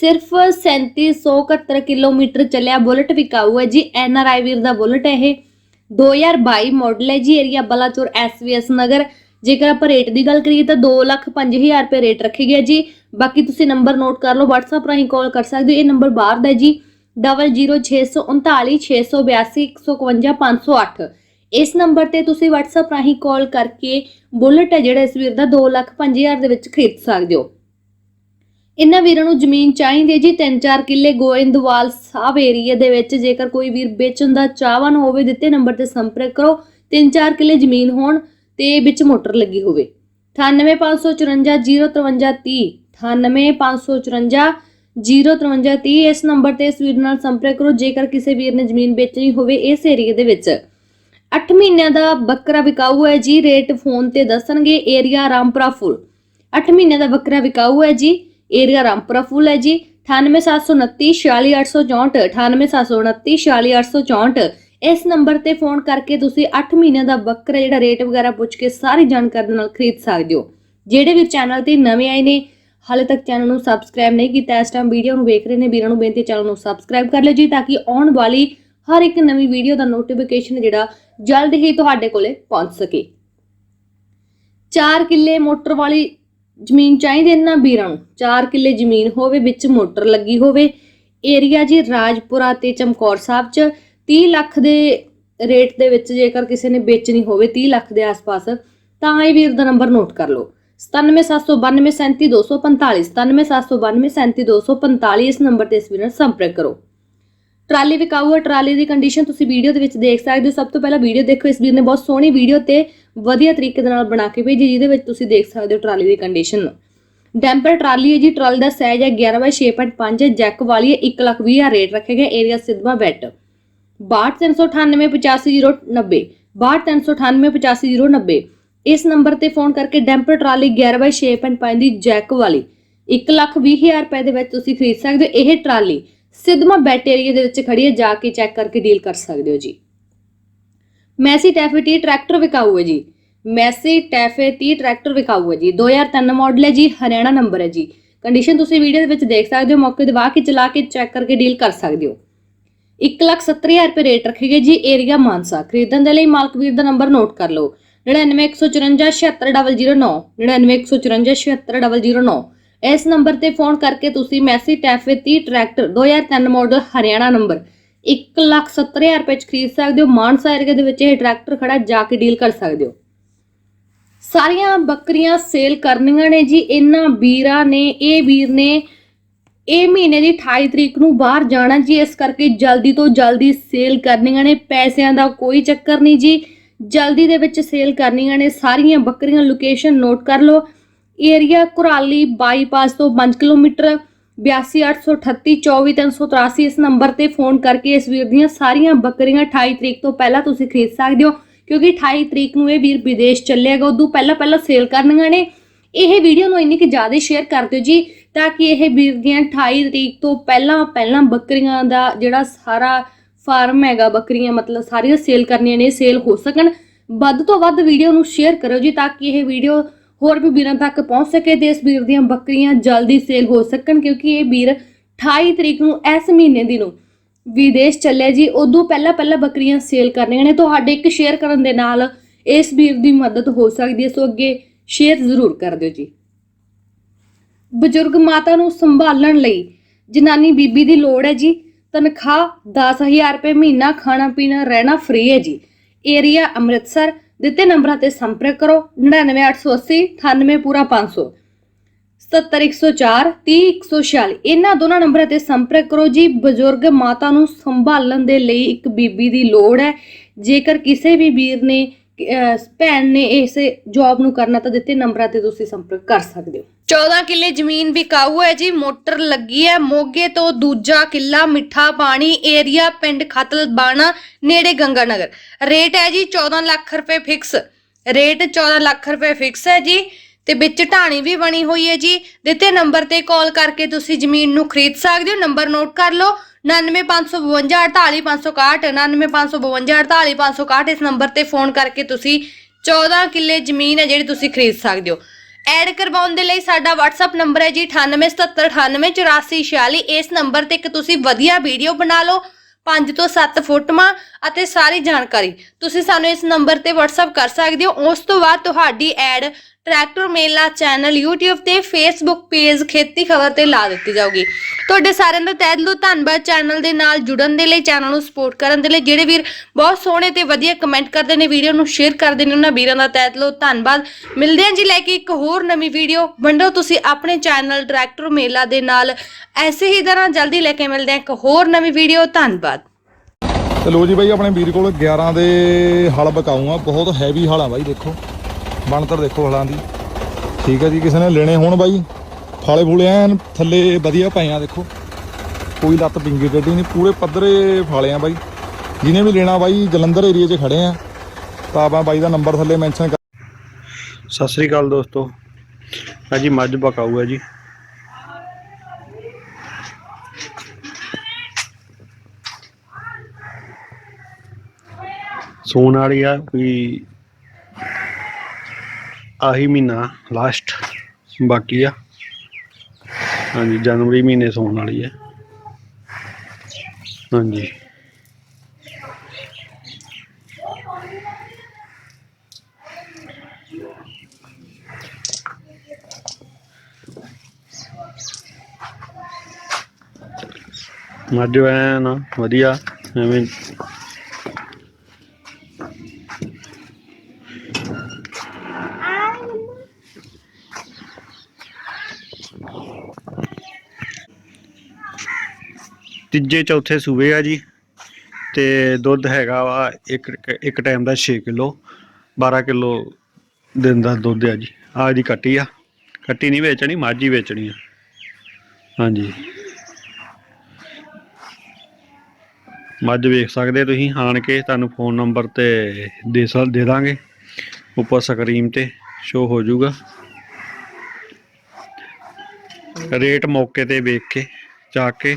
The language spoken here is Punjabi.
ਸਿਰਫ 3771 ਕਿਲੋਮੀਟਰ ਚੱਲਿਆ ਬੁਲਟ ਵਿਕਾਊ ਹੈ ਜੀ ਐੱਨ ਆਰ ਆਈ ਵੀਰ ਦਾ ਬੁਲਟ ਹੈ ਇਹ। 2022 ਮਾਡਲ ਹੈ ਜੀ ਏਰੀਆ ਬਲਾਚੌਰ SVS ਨਗਰ। ਜੇਕਰ ਆਪਾਂ ਰੇਟ ਦੀ ਗੱਲ ਕਰੀਏ ਤਾਂ 2,05,000 ਰੁਪਏ ਰੇਟ ਰੱਖੀ ਗਿਆ ਜੀ। ਬਾਕੀ ਤੁਸੀਂ ਨੰਬਰ ਨੋਟ ਕਰ ਲਓ WhatsApp ਰਾਹੀਂ ਕਾਲ ਕਰ ਸਕਦੇ ਹੋ ਇਹ ਨੰਬਰ ਬਾਹਰ ਦਾ ਹੈ ਜੀ। 00639651508 ਇਸ ਨੰਬਰ ਤੇ ਤੁਸੀਂ WhatsApp ਰਾਹੀਂ ਕਾਲ ਕਰਕੇ ਬੁਲਟ ਹੈ ਜਿਹੜਾ ਇਸ ਵੀਰ ਦਾ 2,05,000 ਦੇ ਵਿੱਚ ਖਰੀਦ ਸਕਦੇ ਹੋ। ਇਹਨਾਂ ਵੀਰਾਂ ਨੂੰ ਜ਼ਮੀਨ ਚਾਹੀਦੀ ਹੈ ਜੀ 3-4 ਕਿੱਲੇ ਗੋਇੰਦਵਾਲ ਸਾਹਿਬ ਏਰੀਆ ਦੇ ਵਿੱਚ, ਜੇਕਰ ਕੋਈ ਵੀਰ ਵੇਚਣ ਦਾ ਚਾਹਵਾਨ ਹੋਵੇ, ਦਿੱਤੇ ਨੰਬਰ ਤੇ ਸੰਪਰਕ ਕਰੋ 3-4 ਕਿੱਲੇ ਜ਼ਮੀਨ ਹੋਣ ਤੇ ਵਿੱਚ ਮੋਟਰ ਲੱਗੀ ਹੋਵੇ। 9854505330 9854505330 ਇਸ ਨੰਬਰ ਤੇ ਇਸ ਵੀਰ ਨਾਲ ਸੰਪਰਕ ਕਰੋ, ਜੇਕਰ ਕਿਸੇ ਵੀਰ ਨੇ ਜ਼ਮੀਨ ਵੇਚਣੀ ਹੋਵੇ ਇਸ ਏਰੀਆ ਦੇ ਵਿੱਚ। 8 ਮਹੀਨਿਆਂ ਦਾ ਬੱਕਰਾ ਵਿਕਾਊ ਹੈ ਜੀ, ਰੇਟ ਫੋਨ ਤੇ ਦੱਸਣਗੇ, ਏਰੀਆ ਰਾਮਪੁਰਾ ਫੁੱਲ। 8 ਮਹੀਨਿਆਂ ਦਾ ਬੱਕਰਾ ਵਿਕਾਊ ਹੈ ਜੀ ਏਰੀਆ ਰਾਮਪੁਰਾ ਫੁੱਲ ਹੈ ਜੀ 9879 46864 9879 46864 ਇਸ ਨੰਬਰ ਤੇ ਫੋਨ ਕਰਕੇ ਤੁਸੀਂ 8 ਮਹੀਨਿਆਂ ਦਾ ਬੱਕਰਾ ਜਿਹੜਾ ਰੇਟ ਵਗੈਰਾ ਪੁੱਛ ਕੇ ਸਾਰੀ ਜਾਣਕਾਰੀ ਨਾਲ ਖਰੀਦ ਸਕਦੇ ਹੋ ਜਿਹੜੇ ਵੀ ਚੈਨਲ ਤੇ ਨਵੇਂ ਆਏ ਨੇ ਹਾਲੇ ਤੱਕ ਚੈਨਲ ਨੂੰ ਸਬਸਕ੍ਰਾਈਬ ਨਹੀਂ ਕੀਤਾ ਇਸ ਟਾਈਮ ਵੀਡੀਓ ਨੂੰ ਵੇਖ ਰਹੇ ਨੇ ਵੀਰਾਂ ਨੂੰ ਬੇਨਤੀ ਚੈਨਲ ਨੂੰ ਸਬਸਕ੍ਰਾਈਬ ਕਰ ਲਿਓ ਜੀ ਤਾਂ ਕਿ ਆਉਣ ਵਾਲੀ ਹਰ ਇੱਕ ਨਵੀਂ ਵੀਡੀਓ ਦਾ ਨੋਟੀਫਿਕੇਸ਼ਨ ਜਿਹੜਾ ਜਲਦ ਹੀ ਤੁਹਾਡੇ ਕੋਲੇ ਪਹੁੰਚ ਸਕੇ 4 ਕਿੱਲੇ ਮੋਟਰ ਵਾਲੀ ਜ਼ਮੀਨ ਚਾਹੀਦੀ ਇਹਨਾਂ ਵੀਰਾਂ ਨੂੰ। 4 ਕਿੱਲੇ ਜ਼ਮੀਨ ਹੋਵੇ, ਵਿੱਚ ਮੋਟਰ ਲੱਗੀ ਹੋਵੇ, ਏਰੀਆ ਜੀ ਰਾਜਪੁਰਾ ਤੇ ਚਮਕੌਰ ਸਾਹਿਬ ਚ 30 ਲੱਖ ਦੇ ਰੇਟ ਦੇ ਵਿੱਚ ਜੇਕਰ ਕਿਸੇ ਨੇ ਵੇਚਣੀ ਹੋਵੇ 30 ਲੱਖ ਦੇ ਆਸ-ਪਾਸ, ਤਾਂ ਇਹ ਵੀਰ ਦਾ ਨੰਬਰ ਨੋਟ ਕਰ ਲਓ। 9779237245 9779237245 ਇਸ ਨੰਬਰ ਤੇ ਇਸ ਵੀਰ ਨਾਲ ਸੰਪਰਕ ਕਰੋ। ਟਰਾਲੀ ਵਿਕਾਊ ਹੈ ਟਰਾਲੀ ਦੀ ਕੰਡੀਸ਼ਨ ਤੁਸੀਂ ਵੀਡੀਓ ਦੇ ਵਿੱਚ ਦੇਖ ਸਕਦੇ ਹੋ। ਸਭ ਤੋਂ ਪਹਿਲਾਂ ਵੀਡੀਓ ਦੇਖੋ, ਇਸ ਵੀਰ ਨੇ ਬਹੁਤ ਸੋਹਣੀ ਵੀਡੀਓ ਤੇ ਵਧੀਆ ਤਰੀਕੇ ਦੇ ਨਾਲ ਬਣਾ ਕੇ ਭੇਜੀ, ਜਿਹਦੇ ਵਿੱਚ ਤੁਸੀਂ ਦੇਖ ਸਕਦੇ ਹੋ ਟਰਾਲੀ ਦੀ ਕੰਡੀਸ਼ਨ ਡੈਂਪਰ ਟਰਾਲੀ ਹੈ ਜੀ, ਟਰਾਲੀ ਦਾ ਸਾਈਜ਼ ਹੈ 11 ਬਾਈ 6.5 ਹੈ ਜੈਕ ਵਾਲੀ ਹੈ 1 ਲੱਖ 20 ਹਜ਼ਾਰ ਰੇਟ ਰੱਖਿਆ ਗਿਆ ਏਰੀਆ ਸਿਦਮਾ ਬੈਟ 6238985090 6238985090 ਇਸ ਨੰਬਰ ਤੇ ਫੋਨ ਕਰਕੇ ਡੈਂਪਰ ਟਰਾਲੀ 11 ਬਾਈ 6.5 ਦੀ ਜੈਕ ਵਾਲੀ 1 ਲੱਖ 20 ਹਜ਼ਾਰ ਰੁਪਏ ਦੇ ਵਿੱਚ ਤੁਸੀਂ ਖਰੀਦ ਸਕਦੇ ਹੋ। ਇਹ ਟਰਾਲੀ ਸਿੱਧਮਾ ਬੈਟ ਏਰੀਆ ਦੇ ਵਿੱਚ ਖੜੀ ਹੈ, ਜਾ ਕੇ ਚੈੱਕ ਕਰਕੇ ਡੀਲ ਕਰ ਸਕਦੇ ਹੋ ਜੀ। ਮੈਸੀ ਟੈਫੇ 30 ਟਰੈਕਟਰ ਵਿਕਾਊ ਹੈ ਜੀ। ਮੈਸੀ ਟੈਫੇ 30 ਟਰੈਕਟਰ ਵਿਕਾਊ ਹੈ ਜੀ। 2003 ਮਾਡਲ ਹੈ ਜੀ, ਹਰਿਆਣਾ ਨੰਬਰ ਹੈ ਜੀ। ਕੰਡੀਸ਼ਨ ਤੁਸੀਂ ਵੀਡੀਓ ਦੇ ਵਿੱਚ ਦੇਖ ਸਕਦੇ ਹੋ, ਮੌਕੇ ਤੇ ਕੇ ਚਲਾ ਕੇ ਚੈੱਕ ਕਰਕੇ ਡੀਲ ਕਰ ਸਕਦੇ ਹੋ। 170000 ਰੁਪਏ ਰੇਟ ਰੱਖੇਗੇ ਜੀ ਏਰੀਆ ਮਾਨਸਾ। ਖਰੀਦਣ ਦੇ ਲਈ ਮਾਲਕ ਵੀਰ ਦਾ ਨੰਬਰ ਨੋਟ ਕਰ ਲਓ। 9914476009 9914476009 ਇਸ ਨੰਬਰ ਤੇ ਫੋਨ ਕਰਕੇ ਤੁਸੀਂ Massey TAFE 30 tractor 2003 model Haryana number 170000 ਰੁਪਏ ਚ ਖਰੀਦ ਸਕਦੇ ਹੋ। ਮਾਨਸਾ ਏਰੀਆ ਦੇ ਵਿੱਚ ਇਹ ਟਰੈਕਟਰ ਖੜਾ ਜਾ ਕੇ ਡੀਲ ਕਰ ਸਕਦੇ ਹੋ। ਸਾਰੀਆਂ ਬੱਕਰੀਆਂ ਸੇਲ ਕਰਨੀਆਂ ਨੇ ਜੀ। ਇਹਨਾਂ ਵੀਰਾਂ ਨੇ, ਇਹ ਵੀਰ ਨੇ ਇਹ ਮਹੀਨੇ ਦੀ 28 ਤਰੀਕ ਨੂੰ ਬਾਹਰ ਜਾਣਾ ਜੀ। ਇਸ ਕਰਕੇ ਜਲਦੀ ਤੋਂ ਜਲਦੀ ਸੇਲ ਕਰਨੀਆਂ ਨੇ। ਪੈਸਿਆਂ ਦਾ ਕੋਈ ਚੱਕਰ ਨਹੀਂ ਜੀ। ਜਲਦੀ ਦੇ ਵਿੱਚ ਸੇਲ ਕਰਨੀਆਂ ਨੇ। ਸਾਰੀਆਂ ਬੱਕਰੀਆਂ ਲੋਕੇਸ਼ਨ ਨੋਟ ਕਰ ਲਓ। ਏਰੀਆ ਕੁਰਾਲੀ ਬਾਈਪਾਸ ਤੋਂ 5 ਕਿਲੋਮੀਟਰ 8283824383 ਇਸ ਨੰਬਰ ਤੇ ਫੋਨ ਕਰਕੇ ਇਸ ਵੀਰ ਦੀਆਂ ਸਾਰੀਆਂ ਬੱਕਰੀਆਂ 28 ਤਰੀਕ ਤੋਂ ਪਹਿਲਾਂ ਤੁਸੀਂ ਖਰੀਦ ਸਕਦੇ ਹੋ, ਕਿਉਂਕਿ 28 ਤਰੀਕ ਨੂੰ ਇਹ ਵੀਰ ਵਿਦੇਸ਼ ਚੱਲੇਗਾ ਉਦੋਂ ਪਹਿਲਾਂ ਪਹਿਲਾਂ ਸੇਲ ਕਰਨੀਆਂ ਨੇ। ਇਹ ਵੀਡੀਓ ਨੂੰ ਇੰਨੀ ਕਿ ਜ਼ਿਆਦਾ ਸ਼ੇਅਰ ਕਰ ਦਿਓ ਜੀ, ਤਾਂ ਕਿ ਇਹ ਵੀਰ ਦੀਆਂ 28 ਤਰੀਕ ਤੋਂ ਪਹਿਲਾਂ ਪਹਿਲਾਂ ਬੱਕਰੀਆਂ ਦਾ ਜਿਹੜਾ ਸਾਰਾ ਫਾਰਮ ਹੈਗਾ, ਬੱਕਰੀਆਂ ਮਤਲਬ ਸਾਰੀਆਂ ਸੇਲ ਕਰਨੀਆਂ ਨੇ ਸੇਲ ਹੋ ਸਕਣ। ਵੱਧ ਤੋਂ ਵੱਧ ਵੀਡੀਓ ਨੂੰ ਸ਼ੇਅਰ ਕਰੋ ਜੀ, ਤਾਂ ਕਿ ਇਹ ਵੀਡੀਓ ਹੋਰ ਵੀ ਵੀਰਾਂ ਤੱਕ ਪਹੁੰਚ ਸਕੇ ਤੇ ਇਸ ਵੀਰ ਦੀਆਂ ਬੱਕਰੀਆਂ ਜਲਦੀ ਸੇਲ ਹੋ ਸਕਣ ਕਿਉਂਕਿ ਇਹ ਵੀਰ 28 ਤਰੀਕ ਨੂੰ ਇਸ ਮਹੀਨੇ ਦੀ ਨੂੰ ਵਿਦੇਸ਼ ਚੱਲਿਆ ਜੀ। ਉਦੋਂ ਪਹਿਲਾਂ ਪਹਿਲਾਂ ਬੱਕਰੀਆਂ ਸੇਲ ਕਰਨੀਆਂ ਨੇ। ਤੁਹਾਡੇ ਇੱਕ ਸ਼ੇਅਰ ਕਰਨ ਦੇ ਨਾਲ ਇਸ ਵੀਰ ਦੀ ਮਦਦ ਹੋ ਸਕਦੀ ਹੈ। ਸੋ ਅੱਗੇ ਸ਼ੇਅਰ ਜ਼ਰੂਰ ਕਰ ਦਿਓ ਜੀ। ਬਜ਼ੁਰਗ ਮਾਤਾ ਨੂੰ ਸੰਭਾਲਣ ਲਈ ਜਨਾਨੀ ਬੀਬੀ ਦੀ ਲੋੜ ਹੈ ਜੀ। ਤਨਖਾਹ 10000 ਰੁਪਏ ਮਹੀਨਾ ਖਾਣਾ ਪੀਣਾ ਰਹਿਣਾ ਫ੍ਰੀ ਹੈ ਜੀ। ਏਰੀਆ ਅੰਮ੍ਰਿਤਸਰ ਦਿੱਤੇ ਨੰਬਰਾਂ ਤੇ ਸੰਪਰਕ ਕਰੋ 99880 98 ਪੂਰਾ 500 70104 30146 ਇਹਨਾਂ ਦੋਨਾਂ ਨੰਬਰਾਂ ਤੇ ਸੰਪਰਕ ਕਰੋ ਜੀ। ਬਜ਼ੁਰਗ ਮਾਤਾ ਨੂੰ ਸੰਭਾਲਣ ਦੇ ਲਈ ਇੱਕ ਬੀਬੀ ਦੀ ਲੋੜ ਹੈ। ਜੇਕਰ ਕਿਸੇ ਵੀ ਵੀਰ ਨੇ ਭੈਣ ਨੇ ਇਸ ਜੌਬ ਨੂੰ ਕਰਨਾ ਤਾਂ ਦਿੱਤੇ, ਨੰਬਰਾਂ ਤੇ ਤੁਸੀਂ ਸੰਪਰਕ ਕਰ ਸਕਦੇ ਹੋ। 14 ਕਿੱਲੇ ਜ਼ਮੀਨ ਵਿਕਾਊ ਹੈ ਜੀ, ਮੋਟਰ ਲੱਗੀ ਹੈ, ਮੋਗੇ ਤੋਂ ਦੂਜਾ ਕਿੱਲਾ ਮਿੱਠਾ ਪਾਣੀ ਏਰੀਆ ਪਿੰਡ ਖਤਲ ਬਾਣਾ ਨੇੜੇ ਗੰਗਾ ਨਗਰ ਰੇਟ ਹੈ ਜੀ 14 ਲੱਖ ਰੁਪਏ ਫਿਕਸ ਰੇਟ 14 ਲੱਖ ਰੁਪਏ ਫਿਕਸ ਹੈ ਜੀ ਤੇ ਵਿੱਚ ਢਾਣੀ ਵੀ ਬਣੀ ਹੋਈ ਹੈ ਜੀ। ਦਿੱਤੇ ਨੰਬਰ ਤੇ ਕਾਲ ਕਰਕੇ ਤੁਸੀਂ ਜ਼ਮੀਨ ਨੂੰ ਖਰੀਦ ਸਕਦੇ ਹੋ। ਨੰਬਰ ਨੋਟ ਕਰ ਲਓ। 9955548561 9955548561 ਇਸ ਨੰਬਰ ਤੇ ਫੋਨ ਕਰਕੇ ਤੁਸੀਂ 14 ਕਿੱਲੇ ਜ਼ਮੀਨ ਹੈ ਜਿਹੜੀ ਤੁਸੀਂ ਖਰੀਦ ਸਕਦੇ ਹੋ। ਐਡ ਕਰਵਾਉਣ ਦੇ ਲਈ ਸਾਡਾ WhatsApp ਨੰਬਰ ਹੈ ਜੀ 9877988446 ਇਸ ਨੰਬਰ ਤੇ ਇੱਕ ਤੁਸੀਂ ਵਧੀਆ ਵੀਡੀਓ ਬਣਾ ਲਓ। 5 ਤੋਂ 7 ਫੋਟੋਆਂ ਅਤੇ ਸਾਰੀ ਜਾਣਕਾਰੀ। ਤੁਸੀਂ ਸਾਨੂੰ ਇਸ ਨੰਬਰ ਤੇ WhatsApp ਕਰ ਸਕਦੇ ਹੋ। ਉਸ ਤੋਂ ਬਾਅਦ ਤੁਹਾਡੀ ad tractor mela channel YouTube ਤੇ Facebook ਪੇਜ ਖੇਤੀ ਖਬਰ ਤੇ ਲਾ ਦਿੱਤੀ ਜਾਊਗੀ। ਤੁਹਾਡੇ ਸਾਰਿਆਂ ਦਾ ਤਹਿ ਦਿਲੋਂ ਧੰਨਵਾਦ ਚੈਨਲ ਦੇ ਨਾਲ ਜੁੜਨ ਦੇ ਲਈ, ਚੈਨਲ ਨੂੰ ਸਪੋਰਟ ਕਰਨ ਦੇ ਲਈ। ਜਿਹੜੇ ਵੀਰ ਬਹੁਤ ਸੋਹਣੇ ਤੇ ਵਧੀਆ ਕਮੈਂਟ ਕਰਦੇ ਨੇ, ਵੀਡੀਓ ਨੂੰ ਸ਼ੇਅਰ ਕਰਦੇ ਨੇ, ਉਹਨਾਂ ਵੀਰਾਂ ਦਾ ਤਹਿ ਦਿਲੋਂ ਧੰਨਵਾਦ। ਮਿਲਦੇ ਹਾਂ ਜੀ ਲੈ ਕੇ ਇੱਕ ਹੋਰ ਨਵੀਂ ਵੀਡੀਓ ਵੰਡੋ ਤੁਸੀਂ ਆਪਣੇ ਚੈਨਲ ਟਰੈਕਟਰ ਮੇਲਾ ਦੇ ਨਾਲ। ਐਸੇ ਹੀ ਤਰ੍ਹਾਂ ਜਲਦੀ ਲੈ ਕੇ ਮਿਲਦੇ ਹਾਂ ਇੱਕ ਹੋਰ ਨਵੀਂ ਵੀਡੀਓ ਧੰਨਵਾਦ। ਤੇ ਲੋ ਜੀ ਬਾਈ, ਆਪਣੇ ਵੀਰ ਕੋਲ 11 ਦੇ ਹਲ ਬਕਾਊ ਆ। ਬਹੁਤ ਹੈਵੀ ਹਲ ਆ ਬਾਈ, ਦੇਖੋ। ਬਣਤਰ ਦੇਖੋ ਹਲਾਂ ਦੀ। ਠੀਕ ਹੈ ਜੀ, ਕਿਸੇ ਨੇ ਲੈਣੇ ਹੋਣ ਬਾਈ। ਫਾਲੇ ਫੂਲੇ ਐਨ ਥੱਲੇ ਵਧੀਆ ਪਏ ਆ, ਦੇਖੋ। ਕੋਈ ਲੱਤ ਪਿੰਗੀ ਟੇਢੀ ਨਹੀਂ, ਪੂਰੇ ਪੱਧਰੇ ਫਾਲੇ ਆ ਬਾਈ। ਜਿਹਨੇ ਵੀ ਲੈਣਾ ਬਾਈ, ਜਲੰਧਰ ਏਰੀਆ 'ਚ ਖੜੇ ਆ। ਤਾਂ ਆਪਾਂ ਬਾਈ ਦਾ ਨੰਬਰ ਥੱਲੇ ਮੈਂਸ਼ਨ ਸਤਿ ਸ੍ਰੀ ਅਕਾਲ ਦੋਸਤੋ। ਆ ਮੱਝ ਬਕਾਊ ਹੈ ਜੀ। ਸੂਣ ਵਾਲੀ ਆ ਕੋਈ ਆਹੀ ਮਹੀਨਾ ਲਾਸਟ ਬਾਕੀ ਆ। ਹਾਂਜੀ, ਜਨਵਰੀ ਮਹੀਨੇ ਸੌਣ ਵਾਲੀ ਹੈ ਹਾਂਜੀ। ਮੱਝ ਨਾ ਵਧੀਆ, ਐਵੇਂ ਤੀਜੇ ਚੌਥੇ ਸੂਬੇ ਆ ਜੀ ਤੇ ਦੁੱਧ ਹੈਗਾ ਵਾ ਇੱਕ ਇੱਕ ਟਾਈਮ ਦਾ 6 ਕਿਲੋ 12 ਕਿਲੋ ਦਿਨ ਦਾ ਦੁੱਧ ਆ ਜੀ। ਆ ਜੀ ਕੱਟੀ ਆ। ਕੱਟੀ ਨਹੀਂ ਵੇਚਣੀ, ਮੱਝ ਹੀ ਵੇਚਣੀ ਆ। ਹਾਂਜੀ। ਮੱਝ ਵੇਖ ਸਕਦੇ ਤੁਸੀਂ, ਆਣ ਕੇ ਤੁਹਾਨੂੰ ਫੋਨ ਨੰਬਰ ਤੇ ਦੇ ਸਕ ਦੇ ਦਾਂਗੇ। ਉੱਪਰ ਸਕਰੀਨ ਤੇ ਸ਼ੋ ਹੋ ਜਾਊਗਾ। ਰੇਟ ਮੌਕੇ ਤੇ ਵੇਖ ਕੇ, ਜਾ ਕੇ